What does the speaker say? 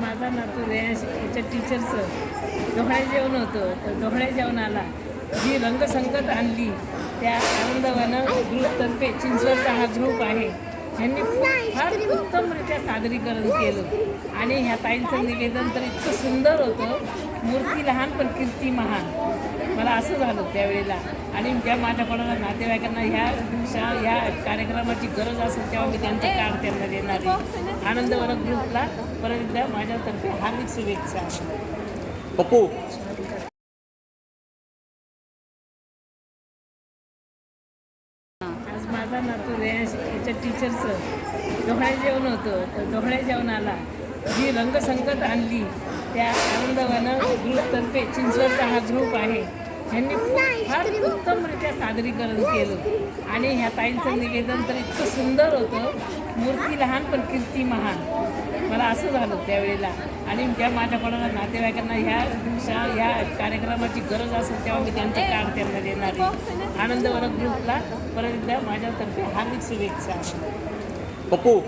माझा नातू रेयाश याच्या टीचरचं डोहाळे जेवण होतं. तर डोहाळे जेवणाला जी रंगसंगत आणली त्या आनंदवानं ग्रुपतर्फे चिंचवडचा हा ग्रुप आहे ह्यांनी खूप फार उत्तमरित्या सादरीकरण केलं. आणि ह्या ताईंचं निवेदन तर इतकं सुंदर होतं. मूर्ती लहान पण कीर्ती महान. मला असं झालं त्यावेळेला. आणि ज्या माझ्या कोणाला नातेवाईकांना ह्या दिवसा ह्या कार्यक्रमाची गरज असेल तेव्हा मी त्यांचं कार्ड त्यांना देणार आहे. आनंदवरक ग्रुपला परत एकदा माझ्यातर्फे हार्दिक शुभेच्छा. पप्पू माझा नातू रेयाश याच्या टीचरचं डोहाळे जेवण होतं तर डोहाळे जेवणाला जी रंगसंगत आणली त्या आनंदवानं ग्रुपतर्फे चिंचवडचा हा ग्रुप आहे. ह्यांनी खूप उत्तमरित्या सादरीकरण केलं. आणि ह्या ताईंचं निवेदन तर इतकं सुंदर होतं. मूर्ती लहान पण कीर्ती महान. मला असं झालं त्यावेळेला. आणि ज्या माझ्या कोणाला नातेवाईकांना ह्या दिवसा ह्या कार्यक्रमाची गरज असेल तेव्हा मी त्यांचं कार्ड त्यांना देणार आहे. आनंदवरक ग्रुपला परत एकदा माझ्यातर्फे हार्दिक शुभेच्छा. पप्पू